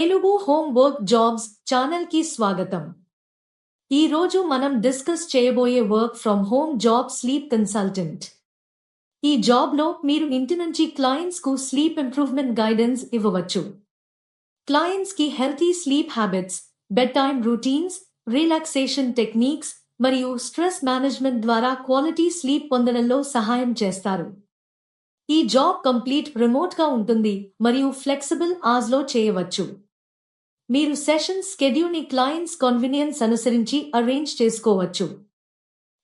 Telugu home work jobs ఛానల్కి స్వాగతం. ఈ రోజు మనం డిస్కస్ చేయబోయే work from home job sleep consultant. ఈ జాబ్లో మీరు ఇంటి నుంచి క్లయింట్స్కు స్లీప్ ఇంప్రూవ్మెంట్ గైడెన్స్ ఇవ్వవచ్చు. క్లయింట్స్కి healthy sleep habits bedtime routines relaxation techniques మరియు స్ట్రెస్ మేనేజ్మెంట్ ద్వారా క్వాలిటీ స్లీప్ పొందడంలో సహాయం చేస్తారు. ఈ జాబ్ కంప్లీట్ రిమోట్గా ఉంటుంది మరియు ఫ్లెక్సిబుల్ ఆజ్లో చేయవచ్చు. మీరు సెషన్ స్కెడ్యూల్ని క్లయింట్స్ కన్వీనియన్స్ అనుసరించి అరేంజ్ చేసుకోవచ్చు.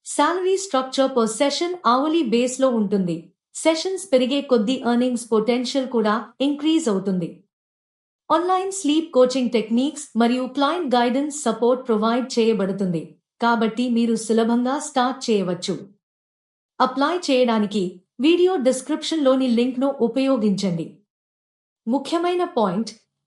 Salary structure per session hourly బేస్లో ఉంటుంది. సెషన్స్ పెరిగే కొద్దీ ఎర్నింగ్స్ పొటెన్షియల్ కూడా ఇంక్రీజ్ అవుతుంది. ఆన్లైన్ స్లీప్ కోచింగ్ టెక్నిక్స్ మరియు క్లయింట్ గైడెన్స్ సపోర్ట్ ప్రొవైడ్ చేయబడుతుంది. కాబట్టి మీరు సులభంగా స్టార్ట్ చేయవచ్చు. అప్లై చేయడానికి వీడియో డిస్క్రిప్షన్లోని లింక్ను ఉపయోగించండి. ముఖ్యమైన పాయింట్